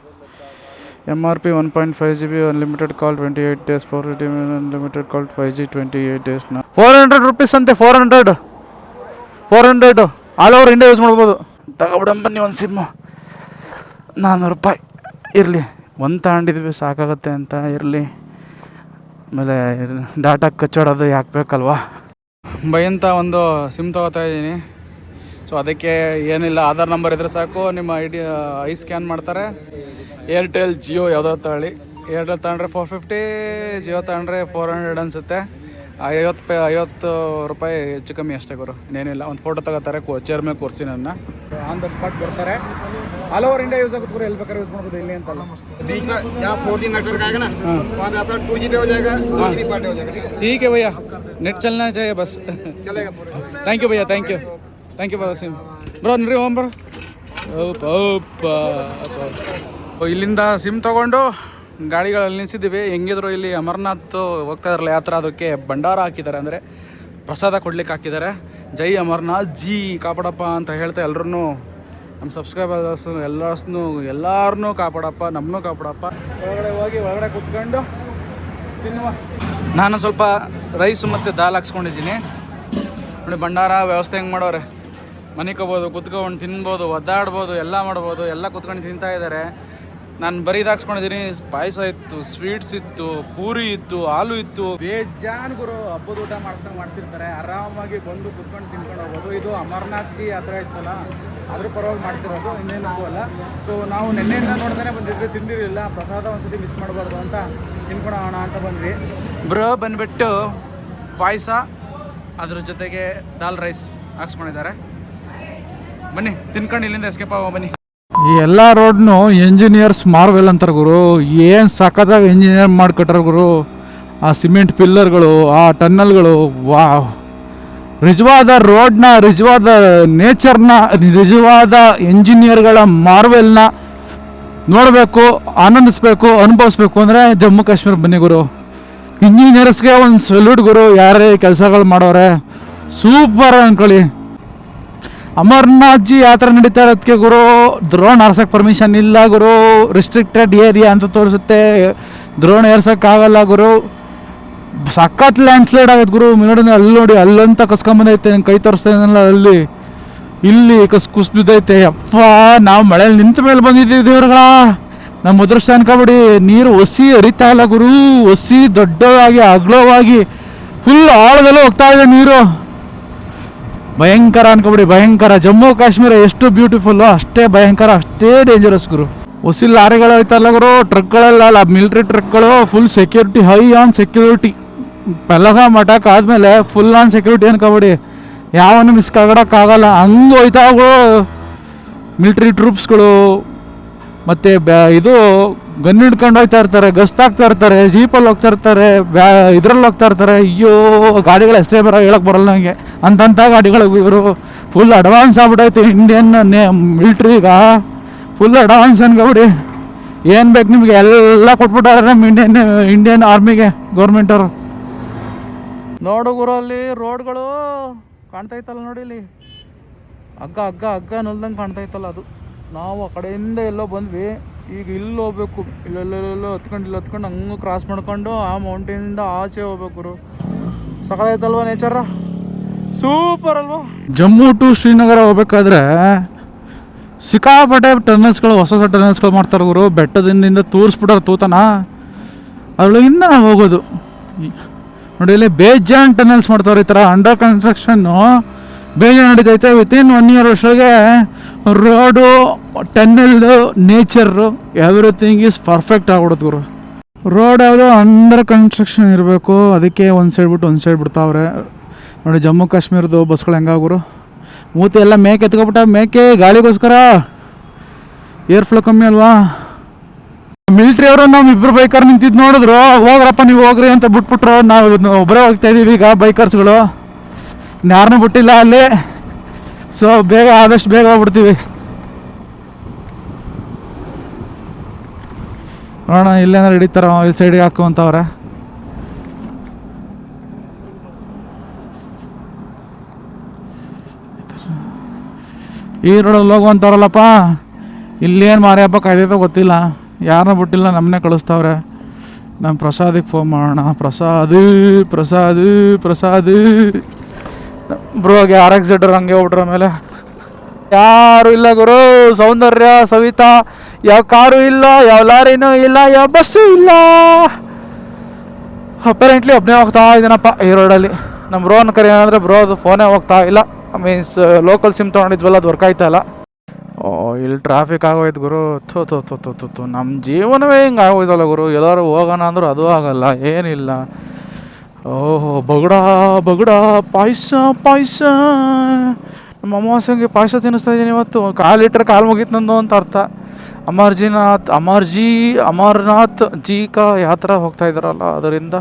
M R P one point five G B unlimited call twenty eight days four G B unlimited call five G twenty eight days ನಾ four hundred rupees ಅಂತೆ four hundred four hundred all over India use ಮಾಡ್ಬೋದು ತಗೊಬಿಡಂ ಬನ್ನಿ ಒಂದು SIM ನಾನ್ನೂರು ರೂಪಾಯಿ ಇರಲಿ ಒಂದು ತಗೊಂಡಿದ್ವಿ ಸಾಕಾಗುತ್ತೆ ಅಂತ ಇರಲಿ ಆಮೇಲೆ ಡಾಟಾ ಕಚ್ಚಾಡೋದು ಯಾಕೆ ಬೇಕಲ್ವಾ? ಬೈ ಅಂತ ಒಂದು ಸಿಮ್ ತಗೋತಾ ಇದ್ದೀನಿ. ಸೊ ಅದಕ್ಕೆ ಏನಿಲ್ಲ, ಆಧಾರ್ ನಂಬರ್ ಇದ್ರೆ ಸಾಕು, ನಿಮ್ಮ ಐ ಡಿ ಐ ಸ್ಕ್ಯಾನ್ ಮಾಡ್ತಾರೆ. ಏರ್ಟೆಲ್ ಜಿಯೋ ಯಾವುದೋ ತಗೊಳ್ಳಿ. ಏರ್ಟೆಲ್ ತಗೊಂಡ್ರೆ ಫೋರ್ ಫಿಫ್ಟಿ ಜಿಯೋ ತಗೊಂಡ್ರೆ ಫೋರ್ ಹಂಡ್ರೆಡ್ ಅನಿಸುತ್ತೆ. ಐವತ್ತು ಪೇ ಐವತ್ತು ರೂಪಾಯಿ ಹೆಚ್ಚು ಕಮ್ಮಿ ಅಷ್ಟೇ ಗುರು ಇನ್ನೇನಿಲ್ಲ ಒಂದು ಫೋಟೋ ತಗೋತಾರೆ ಚೇರ್ ಮೇಲೆ ಕೂರಿಸಿ ನನ್ನ ಆನ್ ದ ಸ್ಪಾಟ್ ಬರ್ತಾರೆ ಆಲ್ ಓವರ್ ಇಂಡಿಯಾ ಯೂಸ್ ಆಗುತ್ತೆ ಗುರು ಎಲ್ಲಿ ಬೇಕಾದ್ರೆ ಯೂಸ್ ಮಾಡ್ಬೋದು ಇಲ್ಲಿ ಅಂತಲ್ಲ बीच में जहाँ फोर जी नेटवर्क आएगा ना वहाँ पे आपका टू जी बी हो जाएगा टू जी बी पार्टी हो जाएगा ठीक है ठीक है भैया नेट चलना चाहिए बस चलेगा पूरा ಥ್ಯಾಂಕ್ ಯು ಭಯ್ಯ ಥ್ಯಾಂಕ್ ಯು ಥ್ಯಾಂಕ್ ಯು ಬಾ ಸಿಮ್ ಬ್ರೋ ನಡ್ರಿ ಹೋಮ್ ಬ್ರೋ ಇಲ್ಲಿಂದ ಸಿಮ್ ತಗೊಂಡು ಗಾಡಿಗಳಲ್ಲಿ ನಿಲ್ಲಿಸಿದ್ದೀವಿ ಹೆಂಗಿದ್ರು ಇಲ್ಲಿ ಅಮರ್ನಾಥ್ ಹೋಗ್ತಾ ಇದ್ರಲ್ಲ ಯಾತ್ರ ಅದಕ್ಕೆ ಭಂಡಾರ ಹಾಕಿದ್ದಾರೆ ಅಂದರೆ ಪ್ರಸಾದ ಕೊಡ್ಲಿಕ್ಕೆ ಹಾಕಿದ್ದಾರೆ. ಜೈ ಅಮರ್ನಾಥ್, ಜಿ ಕಾಪಾಡಪ್ಪ ಅಂತ ಹೇಳ್ತಾ ಎಲ್ಲರೂ ನಮ್ಮ ಸಬ್ಸ್ಕ್ರೈಬರ್ಸ್ ಎಲ್ಲರ್ಸ್ನು ಎಲ್ಲಾರನ್ನೂ ಕಾಪಾಡಪ್ಪ ನಮ್ಮನ್ನೂ ಕಾಪಾಡಪ್ಪ. ಒಳಗಡೆ ಹೋಗಿ ಒಳಗಡೆ ಕುತ್ಕೊಂಡು ತಿನ್ನುವ. ನಾನು ಸ್ವಲ್ಪ ರೈಸ್ ಮತ್ತು ದಾಲ್ ಹಾಕ್ಸ್ಕೊಂಡಿದ್ದೀನಿ. ನೋಡಿ, ಭಂಡಾರ ವ್ಯವಸ್ಥೆ ಹೆಂಗೆ ಮಾಡೋರೆ. ಮನೆ ಕೋಬೋದು ಕುತ್ಕೊಂಡು ತಿನ್ಬೋದು, ಒದ್ದಾಡ್ಬೋದು, ಎಲ್ಲ ಮಾಡ್ಬೋದು, ಎಲ್ಲ ಕುತ್ಕೊಂಡು ತಿಂತಾ ಇದ್ದಾರೆ. ನಾನು ಬರೀ ಹಾಕ್ಸ್ಕೊಂಡಿದ್ದೀನಿ ಪಾಯಸ ಇತ್ತು ಸ್ವೀಟ್ಸ್ ಇತ್ತು ಪೂರಿ ಇತ್ತು ಹಾಲು ಇತ್ತು. ಬೇಜಾನ್ ಗುರು ಹಬ್ಬದ ಊಟ ಮಾಡಿಸ್ದಂಗೆ ಮಾಡಿಸಿರ್ತಾರೆ. ಆರಾಮಾಗಿ ಬಂದು ಕುತ್ಕೊಂಡು ತಿನ್ಕೊಂಡು ಹೋಗೋದು. ಇದು ಅಮರ್ನಾಥ್ ಜಿ ಹತ್ರ ಇತ್ತಲ್ಲ ಅದ್ರ ಪರವಾಗಿ ಮಾಡ್ತಿರೋದು ಇನ್ನೇನು ಅಲ್ಲ. ಸೊ ನಾವು ನಿನ್ನೆಯಿಂದ ನೋಡ್ತಾನೆ ಬಂದಿದ್ವಿ ತಿಂದಿರಲಿಲ್ಲ. ಪ್ರಸಾದ ಒಂದ್ಸತಿ ಮಿಸ್ ಮಾಡಬಾರ್ದು ಅಂತ ತಿನ್ಕೊಳೋಣ ಅಂತ ಬಂದ್ವಿ. ಬ್ರೋ ಬಂದ್ಬಿಟ್ಟು ಪಾಯಸ ಅದ್ರ ಜೊತೆಗೆ ದಾಲ್ ರೈಸ್ ಹಾಕ್ಸ್ಕೊಂಡಿದ್ದಾರೆ. ಬನ್ನಿ ತಿನ್ಕೊಂಡು ಇಲ್ಲಿಂದ ಎಸ್ಕೇಪ್ ಆಗೋ ಬನ್ನಿ. ಈ ಎಲ್ಲ ರೋಡ್ನು ಇಂಜಿನಿಯರ್ಸ್ ಮಾರ್ವೆಲ್ ಅಂತಾರೆ ಗುರು. ಏನು ಸಖತ್ತಾಗಿ ಇಂಜಿನಿಯರ್ ಮಾಡಿಕೊಟ್ರ ಗುರು. ಆ ಸಿಮೆಂಟ್ ಪಿಲ್ಲರ್ಗಳು ಆ ಟನ್ನಲ್ಗಳು ವಾ ನಿಜವಾದ ರೋಡ್ನ, ರಿಜವಾದ ನೇಚರ್ನ ನಿಜವಾದ ಇಂಜಿನಿಯರ್ಗಳ ಮಾರ್ವೆಲ್ನ ನೋಡಬೇಕು, ಆನಂದಿಸ್ಬೇಕು, ಅನುಭವಿಸ್ಬೇಕು ಅಂದರೆ ಜಮ್ಮು ಕಾಶ್ಮೀರ ಬನ್ನಿ ಗುರು. ಇಂಜಿನಿಯರ್ಸ್ಗೆ ಒಂದು ಸಲ್ಯೂಟ್ ಗುರು. ಯಾರೇ ಕೆಲಸಗಳು ಮಾಡೋರೆ. ಸೂಪರ್ ಅನ್ಕೊಳ್ಳಿ. ಅಮರ್ನಾಥ್ ಜಿ ಯಾತ್ರೆ ನಡೀತಾ ಇರೋದಕ್ಕೆ ಗುರು, ದ್ರೋಣ್ ಹಾರ್ಸೋಕ್ಕೆ ಪರ್ಮಿಷನ್ ಇಲ್ಲ ಗುರು ರಿಸ್ಟ್ರಿಕ್ಟೆಡ್ ಏರಿಯಾ ಅಂತ ತೋರಿಸುತ್ತೆ. ದ್ರೋಣ್ ಏರ್ಸೋಕ್ಕಾಗಲ್ಲ ಗುರು. ಸಖತ್ ಲ್ಯಾಂಡ್ ಸ್ಲೈಡ್ ಆಗುತ್ತೆ ಗುರು. ನೋಡಿ ಅಲ್ಲಿ ನೋಡಿ, ಅಲ್ಲಂತ ಕಸ್ಕೊಂಬಂದೈತೆ, ನಂಗೆ ಕೈ ತೋರಿಸ್ತಾನಲ್ಲ ಅಲ್ಲಿ. ಇಲ್ಲಿ ಕಸ್ ಕುಸ್ ಬಿದ್ದೈತೆ ಅಪ್ಪ ನಾವು ಮಳೆಯಲ್ಲಿ ನಿಂತ ಮೇಲೆ ಬಂದಿದ್ದೀವಿ ದೇವ್ರಗಳ. ನಮ್ಮ ಅದೃಷ್ಟ ಅನ್ಕೊಬಿಡಿ ನೀರು ಒಸಿ ಹರಿತಾ ಇಲ್ಲ ಗುರು. ಒಸಿ ದೊಡ್ಡವಾಗಿ, ಅಗ್ಲವಾಗಿ ಫುಲ್ ಆಳದಲ್ಲೂ ಹೋಗ್ತಾ ಇದೆ ನೀರು. ಭಯಂಕರ ಅನ್ಕೊಬಿಡಿ, ಭಯಂಕರ. ಜಮ್ಮು, ಕಾಶ್ಮೀರ ಎಷ್ಟು ಬ್ಯೂಟಿಫುಲ್ಲು ಅಷ್ಟೇ ಭಯಂಕರ, ಅಷ್ಟೇ ಡೇಂಜರಸ್ ಗುರು. ಹೊಸಿ ಲಾರಿಗಳು ಹೋಯ್ತಲ್ಲ ಗುರು ಟ್ರಕ್ಗಳೆಲ್ಲ ಮಿಲಿಟ್ರಿ ಟ್ರಕ್ಗಳು full security high on security ಪೆಲಗ ಮಠಕ್ಕೆ ಆದಮೇಲೆ ಫುಲ್ ಆನ್ ಸೆಕ್ಯೂರಿಟಿ ಅನ್ಕೊಬಿಡಿ. ಯಾವನು ಮಿಸ್ ಆಗಲ್ಲ. ಹಂಗೆ ಹೋಯ್ತಾವು ಮಿಲಿಟ್ರಿ ಟ್ರೂಪ್ಸ್ಗಳು ಮತ್ತು ಬ್ಯಾ ಇದು ಗನ್ ಹಿಡ್ಕೊಂಡು ಹೋಗ್ತಾ ಇರ್ತಾರೆ ಗಸ್ತಾಗ್ತಾ ಇರ್ತಾರೆ ಜೀಪಲ್ಲಿ ಹೋಗ್ತಾ ಇರ್ತಾರೆ, ಬ್ಯಾ, ಇದ್ರಲ್ಲಿ ಹೋಗ್ತಾ ಇರ್ತಾರೆ. ಅಯ್ಯೋ, ಗಾಡಿಗಳು ಎಷ್ಟೇ ಬರೋ ಹೇಳಕ್ ಬರಲ್ಲ ನನಗೆ ಅಂತಂಥ ಗಾಡಿಗಳು ಇವರು ಫುಲ್ ಅಡ್ವಾನ್ಸ್ ಆಗ್ಬಿಟ್ಟೈತೆ ಇಂಡಿಯನ್ ನೇ ಈಗ. ಫುಲ್ ಅಡ್ವಾನ್ಸ್ ಅನ್ಕೊಬಿಡಿ ಏನು ಬೇಕು ನಿಮಗೆ? ಎಲ್ಲ ಕೊಟ್ಬಿಟ್ಟಾರೆ ನಮ್ಮ ಇಂಡಿಯನ್ ಇಂಡಿಯನ್ ಆರ್ಮಿಗೆ ಗೌರ್ಮೆಂಟವರು ನೋಡು ಗುರಲ್ಲಿ ರೋಡ್ಗಳು ಕಾಣ್ತಾ ಇತ್ತಲ್ಲ ನೋಡಿ ಇಲ್ಲಿ. ಹಗ್ಗ ಹಗ್ಗ ಹಗ್ಗ ನಲ್ದಂಗೆ ಕಾಣ್ತಾ ಇತ್ತಲ್ಲ ಅದು. ನಾವು ಆ ಕಡೆಯಿಂದ ಎಲ್ಲೋ ಬಂದ್ವಿ. ಈಗ ಇಲ್ಲಿ ಹೋಗ್ಬೇಕು. ಇಲ್ಲೆಲ್ಲೆಲ್ಲ ಹತ್ಕೊಂಡು, ಇಲ್ಲಿ, ಹತ್ಕೊಂಡು ಹಂಗೆ ಕ್ರಾಸ್ ಮಾಡ್ಕೊಂಡು ಆ ಮೌಂಟೇನಿಂದ ಆಚೆ ಹೋಗ್ಬೇಕು ಗುರು. ಸಕಲಾಯ್ತಲ್ವಾ ನೇಚರ ಸೂಪರ್ ಅಲ್ವಾ? ಜಮ್ಮು ಟು ಶ್ರೀನಗರ ಹೋಗ್ಬೇಕಾದ್ರೆ ಸಿಕ್ಕಾಪಟ್ಟೆ ಟರ್ನಲ್ಸ್ಗಳು ಹೊಸ ಹೊಸ ಟರ್ನಲ್ಸ್ಗಳು ಮಾಡ್ತಾರೆ ಗುರು. ಬೆಟ್ಟದಿಂದ ತೋರಿಸ್ಬಿಟ್ರೆ ತೂತನ. ಅದ್ರೊಳಗಿಂದ ನಾವು ಹೋಗೋದು. ನೋಡಿ ಇಲ್ಲಿ ಬೇಜಾನ್ ಟನಲ್ಸ್ ಮಾಡ್ತಾರೆ ಈ ಥರ ಅಂಡರ್ ಕನ್ಸ್ಟ್ರಕ್ಷನ್ನು ಬೇಜಾನ್ ನಡೀತೈತೆ. Within one year ವರ್ಷಗೆ road tunnel nature everything is perfect ಆಗ್ಬಿಡುತ್ತೆ ಗುರು. ರೋಡ್ ಯಾವುದೋ ಅಂಡರ್ ಕನ್ಸ್ಟ್ರಕ್ಷನ್ ಇರಬೇಕು. ಅದಕ್ಕೆ ಒಂದು ಸೈಡ್ ಬಿಟ್ಟು ಒಂದು ಸೈಡ್ ಬಿಡ್ತಾವ್ರೆ. ನೋಡಿ, ಜಮ್ಮು ಕಾಶ್ಮೀರದ್ದು ಬಸ್ಗಳು ಹೆಂಗಾಗುರು ಮೂತಿ ಎಲ್ಲ ಮೇಕೆ ಎತ್ಕೊಬಿಟ್ಟ ಮೇಕೆ, ಗಾಳಿಗೋಸ್ಕರ. ಏರ್ ಫ್ಲೋ ಕಮ್ಮಿ ಅಲ್ವಾ? ಮಿಲಿಟ್ರಿ ಅವರು ನಮ್ಮ ಇಬ್ಬರು ಬೈಕರ್ ನಿಂತಿದ್ದು ನೋಡಿದ್ರು. ಹೋಗ್ರಪ್ಪ ನೀವು ಹೋಗ್ರಿ ಅಂತ ಬಿಟ್ಬಿಟ್ರು. ನಾವು ಒಬ್ಬರೇ ಹೋಗ್ತಾ ಇದೀವಿ ಈಗ ಬೈಕರ್ಸ್ಗಳು ಯಾರನ್ನೂ ಬಿಟ್ಟಿಲ್ಲ ಅಲ್ಲಿ. ಸೊ ಬೇಗ ಆದಷ್ಟು ಬೇಗ ಹೋಗ್ಬಿಡ್ತೀವಿ. ನೋಡೋಣ ಇಲ್ಲೇನಾರು ಹಿಡಿತಾರ ಈ ಸೈಡಿಗೆ ಹಾಕು ಅಂತವ್ರೆ ಈ ರೋಡಲ್ಲಿ ಹೋಗುವಂಥವ್ರಲ್ಲಪ್ಪ, ಇಲ್ಲೇನು ಮಾರಿ ಹಬ್ಬ ಕಾಯ್ದೈತೋ ಗೊತ್ತಿಲ್ಲ. ಯಾರನ್ನ ಬಿಟ್ಟಿಲ್ಲ ನಮ್ಮನ್ನೇ ಕಳಿಸ್ತಾವ್ರೆ. ನಮ್ಮ ಪ್ರಸಾದಿಗೆ ಫೋನ್ ಮಾಡೋಣ. ಪ್ರಸಾದ ಪ್ರಸಾದ, ಪ್ರಸಾದ್. ಬ್ರೋಗೆ ಆರ್ ಎಕ್ಸ್ ಜೆಡ್ರ್ ಹಂಗೆ ಹೋಗ್ಬಿಟ್ರ ಮೇಲೆ ಯಾರು ಇಲ್ಲ ಗುರು, ಸೌಂದರ್ಯ, ಸವಿತಾ, ಯಾವ ಕಾರು ಇಲ್ಲ, ಯಾವ ಲಾರಿನೂ ಇಲ್ಲ, ಯಾವ ಬಸ್ಸು ಇಲ್ಲ. ಅಪರೆಂಟ್ಲಿ ಒಬ್ಬನೇ ಹೋಗ್ತಾ ಇದ್ದೀನಪ್ಪ ಈ ರೋಡಲ್ಲಿ ನಮ್ಮ ಬ್ರೋನ್ ಕರೆ ಏನಂದರೆ ಬ್ರೋ ಅದು ಫೋನೇ ಹೋಗ್ತಾ ಇಲ್ಲ. ಮೀನ್ಸ್ ಲೋಕಲ್ ಸಿಮ್ ತೊಗೊಂಡಿದ್ವಲ್ಲ, ಅದು ವರ್ಕ್ ಆಯ್ತಾ ಇಲ್ಲ. ಓ, ಇಲ್ಲಿ ಟ್ರಾಫಿಕ್ ಆಗೋಯ್ತು ಗುರು. ತೋ ತೋ ತೋ ತೋ ತೋ ನಮ್ಮ ಜೀವನವೇ ಹಿಂಗೆ ಆಗೋಯ್ತಲ್ಲ ಗುರು. ಎಲ್ಲರೂ ಹೋಗೋಣ ಅಂದರೂ ಅದು ಆಗಲ್ಲ, ಏನಿಲ್ಲ. ಓಹೋ, ಬಗಡ ಬಗಡ, ಪಾಯಸ ಪಾಯಸ. ನಮ್ಮ ಅಮಾವಾಸ್ಯಂಗೆ ಪಾಯಸ ತಿನ್ನಿಸ್ತಾ ಇದ್ದೀನಿ ಇವತ್ತು. ಕಾಲು ಇಟ್ಟರೆ ಕಾಲು ಮುಗೀತು ನಂದು ಅಂತ ಅರ್ಥ. ಅಮರ್ಜಿನಾಥ್, ಅಮರ್ಜಿ, ಅಮರ್ನಾಥ್ ಜಿ ಕಾ ಯಾತ್ರಾ ಹೋಗ್ತಾ ಇದ್ದಾರಲ್ಲ, ಅದರಿಂದ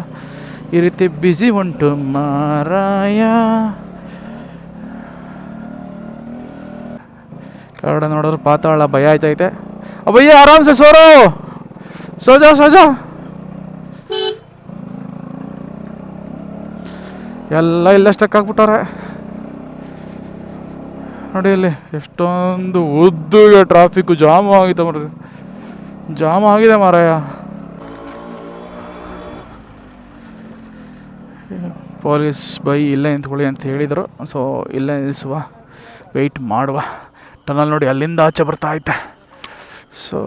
ಈ ರೀತಿ ಬ್ಯುಸಿ ಉಂಟು ಮಾರಾಯ. ಕೆಳಗಡೆ ನೋಡಿದ್ರೆ ಪಾತಾಳ ಭಯ ಆಯ್ತೈತೆ. ಅಬ್ಬಯ್ಯ, ಆರಾಮ್ಸೆ ಸೋರು. ಸೋಜಾ, ಸೋಜ. ಎಲ್ಲ ಇಲ್ಲ ಸ್ಟಕ್ ಆಗ್ಬಿಟ್ಟವ್ರೆ. ನೋಡಿ ಇಲ್ಲಿ, ಎಷ್ಟೊಂದು ಉದ್ದುಗೆ ಟ್ರಾಫಿಕ್ಕು ಜಾಮ್ ಆಗಿದೆ ಮರ ಜಾಮ್ ಆಗಿದೆ ಮಾರಾಯ. ಪೊಲೀಸ್ ಬೈ ಇಲ್ಲೇ ನಿಂತ್ಕೊಳ್ಳಿ ಅಂತ ಹೇಳಿದರು. ಸೊ ಇಲ್ಲೇ ನಿಲ್ಲಿಸುವ ವೆಯ್ಟ್ ಮಾಡುವ. ಟನಲ್ ನೋಡಿ ಅಲ್ಲಿಂದ ಆಚೆ ಬರ್ತಾ ಐತೆ. ಸೊ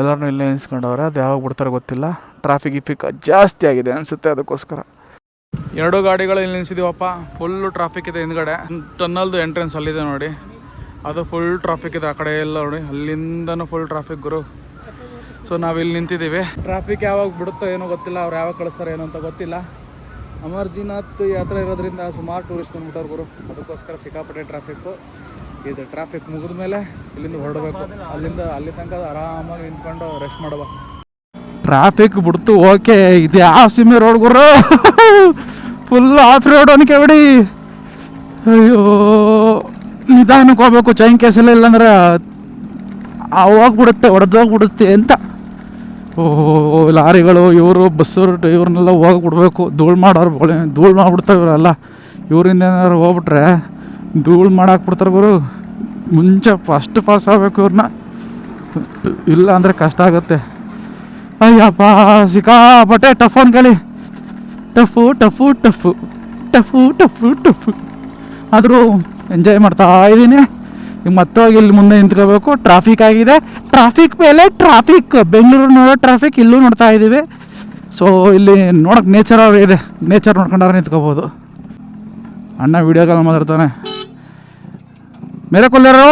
ಎಲ್ಲರೂ ಇಲ್ಲೇ ನಿಲ್ಸ್ಕೊಂಡವ್ರೆ. ಅದು ಯಾವಾಗ ಬಿಡ್ತಾರೆ ಗೊತ್ತಿಲ್ಲ. ಟ್ರಾಫಿಕ್ ಇಫಿಕ್ ಜಾಸ್ತಿ ಆಗಿದೆ ಅನಿಸುತ್ತೆ ಅದಕ್ಕೋಸ್ಕರ. ಎರಡು ಗಾಡಿಗಳು ಇಲ್ಲಿ ನಿಲ್ಸಿದೀವಪ್ಪ. ಫುಲ್ ಟ್ರಾಫಿಕ್ ಇದೆ ಹಿಂದ್ಗಡೆ. ಟನ್ನಲ್ದು ಎಂಟ್ರೆನ್ಸ್ ಅಲ್ಲಿದೆ ನೋಡಿ. ಅದು ಫುಲ್ ಟ್ರಾಫಿಕ್ ಇದೆ ಆ ಕಡೆ ಎಲ್ಲ ನೋಡಿ. ಅಲ್ಲಿಂದನೂ ಫುಲ್ ಟ್ರಾಫಿಕ್ ಗುರು. ಸೊ ನಾವು ಇಲ್ಲಿ ನಿಂತಿದ್ದೀವಿ. ಟ್ರಾಫಿಕ್ ಯಾವಾಗ ಬಿಡುತ್ತೋ ಏನೋ ಗೊತ್ತಿಲ್ಲ. ಅವ್ರು ಯಾವಾಗ ಕಳಿಸ್ತಾರೆ ಏನೋ ಅಂತ ಗೊತ್ತಿಲ್ಲ. ಅಮರ್ಜಿನಾಥ್ ಯಾತ್ರೆ ಇರೋದ್ರಿಂದ ಸುಮಾರು ಟೂರಿಸ್ಟ್ ಬಂದ್ಬಿಟ್ಟವ್ರು ಗುರು. ಅದಕ್ಕೋಸ್ಕರ ಸಿಕ್ಕಾಪಟ್ಟೆ ಟ್ರಾಫಿಕ್ಕು ಇದು ಟ್ರಾಫಿಕ್ ಮುಗಿದ ಮೇಲೆ ಇಲ್ಲಿಂದ ಹೊರಡಬೇಕು. ಅಲ್ಲಿಂದ, ಅಲ್ಲಿ ತನಕ ಆರಾಮಾಗಿ ನಿಂತ್ಕೊಂಡು ರೆಸ್ಟ್ ಮಾಡುವ. ಟ್ರಾಫಿಕ್ ಬಿಡ್ತು ಓಕೆ ಇದು ಯಾವ ಸಿಮ್ಮಿ ರೋಡ್ ಗುರು? <laughs> ಫುಲ್ ಆಫ್ ರೋಡ್ ಅನ್ಕೆ ಬಿಡಿ ಅಯ್ಯೋ, ನಿಧಾನಕ್ಕೆ ಹೋಗ್ಬೇಕು. ಚೈನ್ ಕೇಸಲ್ಲ ಇಲ್ಲಾಂದ್ರೆ ಹೋಗ್ಬಿಡುತ್ತೆ ಹೊಡೆದೋಗ್ಬಿಡುತ್ತೆ ಅಂತ. ಓ, ಲಾರಿಗಳು, ಇವರು ಬಸ್ಸವರು ಇವ್ರನ್ನೆಲ್ಲ ಹೋಗ್ಬಿಡ್ಬೇಕು. ಧೂಳು ಮಾಡೋರು ಬೊಳೆ, ಧೂಳು ಮಾಡ್ಬಿಡ್ತಾವೆ ಇವರೆಲ್ಲ. ಇವರಿಂದ ಏನಾದ್ರು ಹೋಗ್ಬಿಟ್ರೆ ಧೂಳು ಮಾಡಾಕ್ಬಿಡ್ತಾರೆ ಗುರು ಮುಂಚೆ ಫಸ್ಟ್ ಪಾಸ್ ಆಗಬೇಕು ಇವ್ರನ್ನ ಇಲ್ಲ ಅಂದರೆ ಕಷ್ಟ ಆಗುತ್ತೆ. ಅಯ್ಯಪ್ಪ, ಸಿಕ್ಕಾಪಟ್ಟೆ ಟಫ್ ಅನ್ಕೊಳ್ಳಿ. Tough tough tough tough tough tough. ಆದರೂ ಎಂಜಾಯ್ ಮಾಡ್ತಾ ಇದ್ದೀನಿ. ಈಗ ಮತ್ತೋಗಿ ಇಲ್ಲಿ ಮುಂದೆ ನಿಂತ್ಕೋಬೇಕು. ಟ್ರಾಫಿಕ್ ಆಗಿದೆ. ಟ್ರಾಫಿಕ್ ಮೇಲೆ ಟ್ರಾಫಿಕ್ ಬೆಂಗಳೂರು ನೋಡೋ ಟ್ರಾಫಿಕ್ ಇಲ್ಲೂ ನೋಡ್ತಾ ಇದ್ದೀವಿ. ಸೊ ಇಲ್ಲಿ ನೋಡೋಕೆ ನೇಚರ್ ಇದೆ. ನೇಚರ್ ನೋಡ್ಕೊಂಡಾರೆ ನಿಂತ್ಕೋಬೋದು. ಅಣ್ಣ ವಿಡಿಯೋ ಕಾಲ್ ಮಾತಾಡ್ತಾನೆ ಮೇರೆ ಕೊಲ್ಲೇರೋ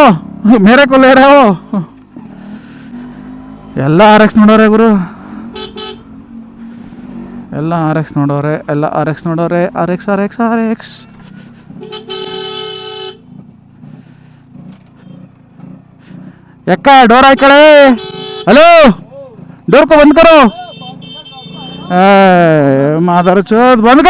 ಮೇರೆ ಕೊಲ್ಲೇರೋ ಎಲ್ಲ ಆರ್ ಎಕ್ಸ್ ನೋಡೋರೆ ಗುರು. ಎಲ್ಲ ಆರ್ ಎಕ್ಸ್ ನೋಡೋರೆ, ಎಲ್ಲ R X ನೋಡೋರೆ R X R X R X ಎಕ್ಕ ಡೋರ್ ಹಾಕಳೆ ಹಲೋ ಡೋರ್ಕೋ ಬಂದ್ ಕರೋ. ಮಾತಾಡೋ ಚೋದ್, ಬಂದ್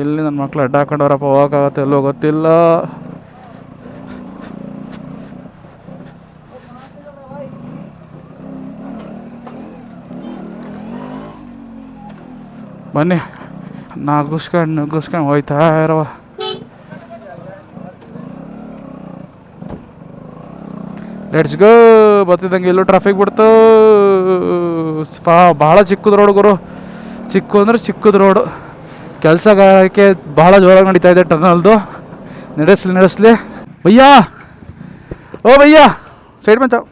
ಇಲ್ಲಿ ನನ್ನ ಮಕ್ಳು ಅಡ್ಡಾಕೊಂಡವ್ರಪ್ಪ ಹೋಗಕ್ಕಾಗತ್ತೆ ಎಲ್ಲೋ ಗೊತ್ತಿಲ್ಲ. ಬನ್ನಿ ನಗುಸ್ಕೊಂಡು ನಗುಸ್ಕೊಂಡು ಹೋಯ್ತಾ ಇರವ ಲೆಟ್ಸ್ ಗೋ ಬರ್ತಿದ್ದಂಗೆ ಎಲ್ಲೂ ಟ್ರಾಫಿಕ್ ಬಿಡ್ತು ಪಾ ಭಾಳ ಚಿಕ್ಕದ ರೋಡ್ ಗುರು ಚಿಕ್ಕು ಅಂದ್ರೆ ಚಿಕ್ಕದ ರೋಡು ಕೆಲಸಗಾರಕ್ಕೆ ಭಾಳ ಜೋರಾಗಿ ನಡೀತಾ ಇದೆ ಟನಲ್ದು ನಡೆಸ್ಲಿ ನಡೆಸ್ಲಿ ಭಯ್ಯಾ ಓ ಭಯ್ಯಾ ಸೈಡ್ में जाओ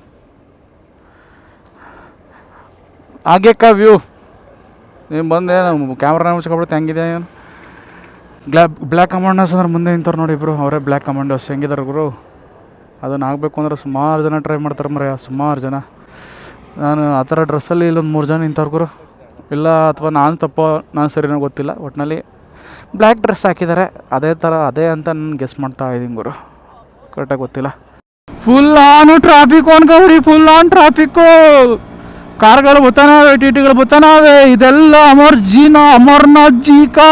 ಆಗೆ ಕಾ ವ್ಯೂ ನೀವು ಬಂದೆ ನಾವು ಕ್ಯಾಮ್ರಾ ಮುಚ್ಕೊಬಿಡುತ್ತೆ ಹೆಂಗಿದೆ ಏನು? ಗ್ಲಾ ಬ್ಲ್ಯಾಕ್ ಕಮಾಂಡರ್ಸ್ ಅಂದ್ರೆ ಮುಂದೆ ನಿಂತಾರೆ ನೋಡಿ ಇಬ್ಬರು ಅವರೇ ಬ್ಲ್ಯಾಕ್ ಕಮಾಂಡರ್ಸ್ ಹೆಂಗಿದಾರೆ ಗುರು? ಅದನ್ನು ಆಗಬೇಕು ಅಂದ್ರೆ ಸುಮಾರು ಜನ ಟ್ರೈ ಮಾಡ್ತಾರೆ ಮರ ಸುಮಾರು ಜನ. ನಾನು ಆ ಥರ ಡ್ರೆಸ್ಸಲ್ಲಿ ಇಲ್ಲೊಂದು ಮೂರು ಜನ ನಿಂತವ್ರು ಗುರು. ಇಲ್ಲ ಅಥವಾ ನಾನು ತಪ್ಪೋ, ನಾನು ಸರಿನೋ ಗೊತ್ತಿಲ್ಲ ಒಟ್ಟಿನಲ್ಲಿ ಬ್ಲ್ಯಾಕ್ ಡ್ರೆಸ್ ಹಾಕಿದ್ದಾರೆ ಅದೇ ಥರ, ಅದೇ ಅಂತ ನಾನು ಗೆಸ್ ಮಾಡ್ತಾ ಇದ್ದೀನಿ ಗುರು. ಕರೆಕ್ಟಾಗಿ ಗೊತ್ತಿಲ್ಲ. ಫುಲ್ ಆನು ಟ್ರಾಫಿಕ್ ಗೌರಿ ಫುಲ್ ಆನ್ ಟ್ರಾಫಿಕ್ಕು ಕಾರ್ಗಳು ಬತ್ತಾನವೆ ಟಿ ಟಿಗಳು ಬತ್ತಾನವೆ? ಇದೆಲ್ಲ ಅಮರ್ ಜೀನ ಅಮರ್ನಾಥ್ ಕಾ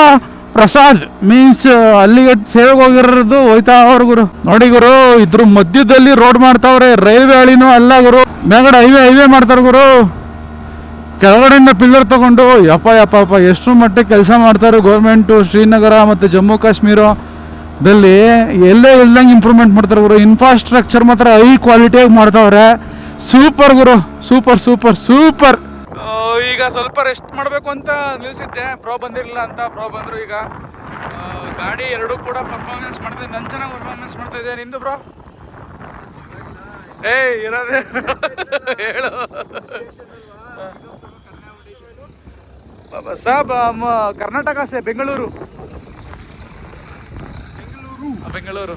ಪ್ರಸಾದ್ ಮೀನ್ಸ್ ಅಲ್ಲಿಗೆ ಸೇವೆಗೆ ಹೋಗಿರೋದು ಹೋಯ್ತಾ ಅವ್ರ ಗುರು. ನೋಡಿ ಗುರು, ಇದ್ರ ಮಧ್ಯದಲ್ಲಿ ರೋಡ್ ಮಾಡ್ತಾವ್ರೆ, ರೈಲ್ವೆ ಹಳಿನೂ ಅಲ್ಲ ಗುರು. ಮೇಲ್ಗಡೆ ಹೈವೇ ಹೈವೇ ಮಾಡ್ತಾರೆ ಗುರು. ಕೆಳಗಡೆಯಿಂದ ಪಿಲ್ಲರ್ ತಗೊಂಡು, ಯಪ್ಪ ಯಪ್ಪ ಯಪ್ಪ, ಎಷ್ಟು ಮಟ್ಟಿಗೆ ಕೆಲಸ ಮಾಡ್ತಾರೆ ಗೌರ್ಮೆಂಟು ಶ್ರೀನಗರ ಮತ್ತು ಜಮ್ಮು ಕಾಶ್ಮೀರ ದಲ್ಲಿ. ಎಲ್ಲೇ ಇಲ್ದಂಗೆ ಇಂಪ್ರೂವ್ಮೆಂಟ್ ಮಾಡ್ತಾರೆ ಗುರು. ಇನ್ಫ್ರಾಸ್ಟ್ರಕ್ಚರ್ ಮಾತ್ರ ಹೈ ಕ್ವಾಲಿಟಿಯಾಗಿ ಮಾಡ್ತಾವ್ರೆ. ಸೂಪರ್ ಗುರು ಸೂಪರ್ ಸೂಪರ್ ಸೂಪರ್. ಈಗ ಸ್ವಲ್ಪ ರೆಸ್ಟ್ ಮಾಡಬೇಕು ಅಂತ ನಿಲ್ಲಿಸಿದ್ದೆ ಪ್ರೋ ಬಂದಿರಲಿಲ್ಲ ಅಂತ ಪ್ರೋ ಬಂದರು ಈಗ. ಗಾಡಿ ಎರಡೂ ಕೂಡ ಪರ್ಫಾರ್ಮೆನ್ಸ್ ಮಾಡ್ತಾ ನನ್ನ ಚೆನ್ನಾಗಿ ಪರ್ಫಾರ್ಮೆನ್ಸ್ ಮಾಡ್ತಾ ಇದೆ ನಿಂದು ಬ್ರೋ ಏಯ್ ಇರೋದೇ ಹೇಳು. ಸಾಬ್ ಕರ್ನಾಟಕ ಸೆ ಬೆಂಗಳೂರು. ಬೆಂಗಳೂರು. ಬೆಂಗಳೂರು.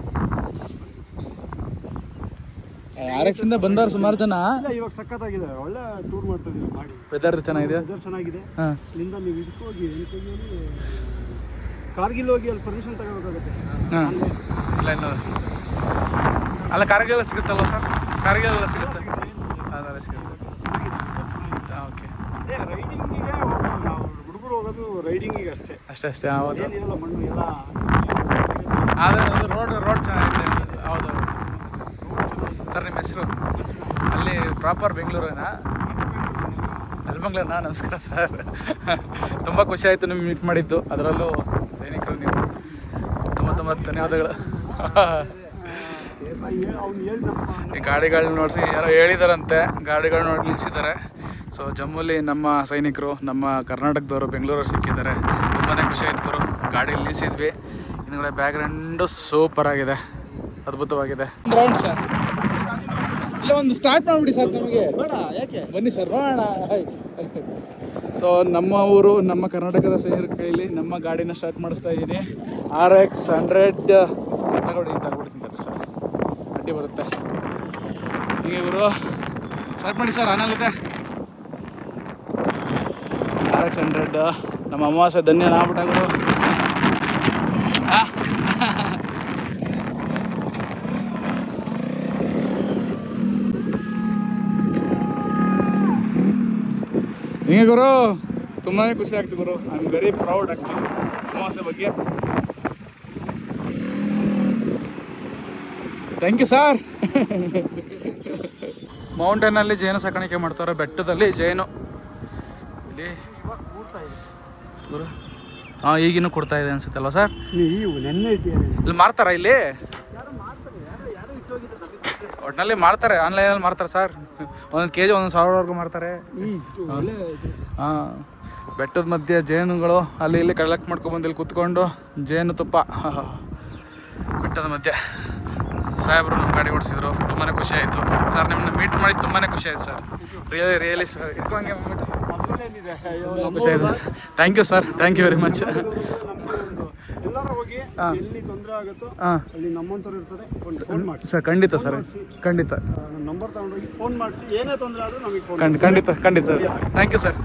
ಆರ್ ಎಕ್ಸ್ ಇಂದ ಬಂದವ್ರು ಸುಮಾರು ಜನ. ಇಲ್ಲ ಇವಾಗ ಸಖತ್ತಾಗಿದೆ. ಒಳ್ಳೆ ಟೂರ್ ಮಾಡ್ತಾ ಇದೀವಿ ಮಾಡಿ. ವೆದರ್ ಚೆನ್ನಾಗಿದೆ ವೆದರ್ ಚೆನ್ನಾಗಿದೆ. ಹಾಂ. ಇಲ್ಲಿಂದ ನೀವು ಇದಕ್ಕೆ ಹೋಗಿ ಇದಕ್ಕೆ ಹೋಗಿ ಕಾರ್ಗಿಲ್ ಹೋಗಿ ಅಲ್ಲಿ ಪರ್ಮಿಷನ್ ತಗೋಬೇಕಾಗುತ್ತೆ. ಹಾಂ. ಇಲ್ಲ ಇಲ್ಲ. ಅಲ್ಲ ಕಾರ್ಗಿಲ್ ಸಿಗುತ್ತಲ್ವ ಸರ್? ಕಾರ್ಗೆಲ್ಲ ಸಿಗುತ್ತೆ? ಅದೆಲ್ಲ ಸಿಗುತ್ತೆ ಓಕೆ. ಅದೇ ರೈಡಿಂಗಿಗೆ ಹೋಗೋದು ನಾವು ಹುಡುಗರು ಹೋಗೋದು ರೈಡಿಂಗಿಗೆ ಅಷ್ಟೇ. ಅಷ್ಟೇ ಅಷ್ಟೇ ಮಣ್ಣು ಎಲ್ಲ ಆದರೆ ಅದು ರೋಡ್ ರೋಡ್ ಚೆನ್ನಾಗಿದೆ. ಸರ್, ನಿಮ್ಮ ಹೆಸರು? ಅಲ್ಲಿ ಪ್ರಾಪರ್ ಬೆಂಗಳೂರೇನಾ? ನೆಲಮಂಗ್ಲನಾ? ನಮಸ್ಕಾರ ಸರ್. ತುಂಬ ಖುಷಿ ಆಯಿತು ನಿಮ್ಗೆ ಮೀಟ್ ಮಾಡಿದ್ದು. ಅದರಲ್ಲೂ ಸೈನಿಕರು ನೀವು. ತುಂಬ ತುಂಬ ಧನ್ಯವಾದಗಳು. ಈ ಗಾಡಿಗಳನ್ನ ನೋಡಿಸಿ, ಯಾರೋ ಹೇಳಿದಾರಂತೆ, ಗಾಡಿಗಳನ್ನ ನೋಡಿ ನಿಲ್ಲಿಸಿದ್ದಾರೆ ಸೊ ಜಮ್ಮುಲಿ ನಮ್ಮ ಸೈನಿಕರು, ನಮ್ಮ ಕರ್ನಾಟಕದವರು ಬೆಂಗಳೂರು ಸಿಕ್ಕಿದ್ದಾರೆ. ತುಂಬಾ ಖುಷಿ ಆಯ್ತು ಗುರು. ಗಾಡಿಯಲ್ಲಿ ನಿಲ್ಲಿಸಿದ್ವಿ ಹಿಂದ್ಗಡೆ ಬ್ಯಾಕ್ಗ್ರೌಂಡು ಸೂಪರ್ ಆಗಿದೆ. ಅದ್ಭುತವಾಗಿದೆ. ಸರ್ ಇಲ್ಲ ಒಂದು ಸ್ಟಾರ್ಟ್ ಮಾಡಿಬಿಡಿ ಸರ್ ನಮಗೆ. ಯಾಕೆ? ಬನ್ನಿ ಸರ್ ನೋಡೋಣ. ಸೊ ನಮ್ಮ ಊರು ನಮ್ಮ ಕರ್ನಾಟಕದ ಸೈನಿಕರ ಕೈಲಿ ನಮ್ಮ ಗಾಡಿನ ಸ್ಟಾರ್ಟ್ ಮಾಡಿಸ್ತಾ ಇದ್ದೀನಿ. ಆರ್ ಎಕ್ಸ್ ಹಂಡ್ರೆಡ್ ತಗೊಳ್ಳಿ ತಗೊಳ್ತೀನಿ ಸರ್. ಅಡ್ಡಿ ಬರುತ್ತೆ. ಹೀಗೆ ಇವರು ಸ್ಟಾರ್ಟ್ ಮಾಡಿ ಸರ್ ಆನಲ್ಲದೆ ಆರ್ ಎಕ್ಸ್ ಹಂಡ್ರೆಡ್ ನಮ್ಮ ಅಮಾವಾಸ್ಯ ಧನ್ಯ ನಾಗ್ಬಿಟ್ಟ ಗುರು. ಹಿಂಗೆ ಗುರು ತುಂಬಾ ಖುಷಿ ಆಗ್ತದೆ ಗುರು. I am very proud actually ಅಮಾವಾಸ್ಯೆ ಬಗ್ಗೆ. ಥ್ಯಾಂಕ್ ಯು ಸರ್ ಮೌಂಟೇನಲ್ಲಿ ಜೇನು ಸಾಕಾಣಿಕೆ ಮಾಡ್ತಾರೆ ಬೆಟ್ಟದಲ್ಲಿ ಜೇನು. ಇಲ್ಲಿ. ಗುರು ಹಾಂ ಈಗಿನೂ ಕೊಡ್ತಾ ಇದೆ ಅನ್ಸುತ್ತಲ್ವ ಸರ್ ಇಲ್ಲಿ ಮಾರ್ತಾರಾ ಇಲ್ಲಿ? ಒಟ್ಟಿನಲ್ಲಿ ಮಾಡ್ತಾರೆ ಆನ್ಲೈನಲ್ಲಿ ಮಾಡ್ತಾರೆ ಸರ್. ಒಂದೊಂದು ಕೆ ಜಿ ಒಂದೊಂದು ಸಾವಿರವರೆಗೂ ಮಾಡ್ತಾರೆ ಹಾಂ. ಬೆಟ್ಟದ ಮಧ್ಯೆ ಜೇನುಗಳು ಅಲ್ಲಿ ಇಲ್ಲಿ ಕಲೆಕ್ಟ್ ಮಾಡ್ಕೊಂಬಂದು ಇಲ್ಲಿ ಕುತ್ಕೊಂಡು ಜೇನು ತುಪ್ಪ. ಬೆಟ್ಟದ ಮಧ್ಯೆ. ಸಾಹೇಬ್ರು ನಮ್ಮ ಗಾಡಿ ಓಡಿಸಿದ್ರು ತುಂಬಾ ಖುಷಿ ಆಯಿತು. ಸರ್ ನಿಮ್ಮನ್ನ ಮೀಟ್ ಮಾಡಿ ತುಂಬಾ ಖುಷಿ ಆಯ್ತು ಸರ್. Really really sir. ಇಟ್ಕೊಂಗೆ ಖುಷಿ ಆಯಿತು. Thank you sir. Thank you very much ಎಲ್ಲಿ ತೊಂದರೆ ಆಗುತ್ತೋ ಅಲ್ಲಿ ನಮ್ಮಂತವ್ರು ಇರ್ತಾರೆ. ಫೋನ್ ಮಾಡಿ ಸರ್ ಖಂಡಿತ ಸರ್. ಖಂಡಿತ. ನಂಬರ್ ತಗೊಂಡೋಗಿ ಫೋನ್ ಮಾಡಿಸಿ. ಏನೇ ತೊಂದರೆ ಆದರೂ ನಮಗೆ ಖಂಡಿತ ಖಂಡಿತ ಸರ್. Thank you sir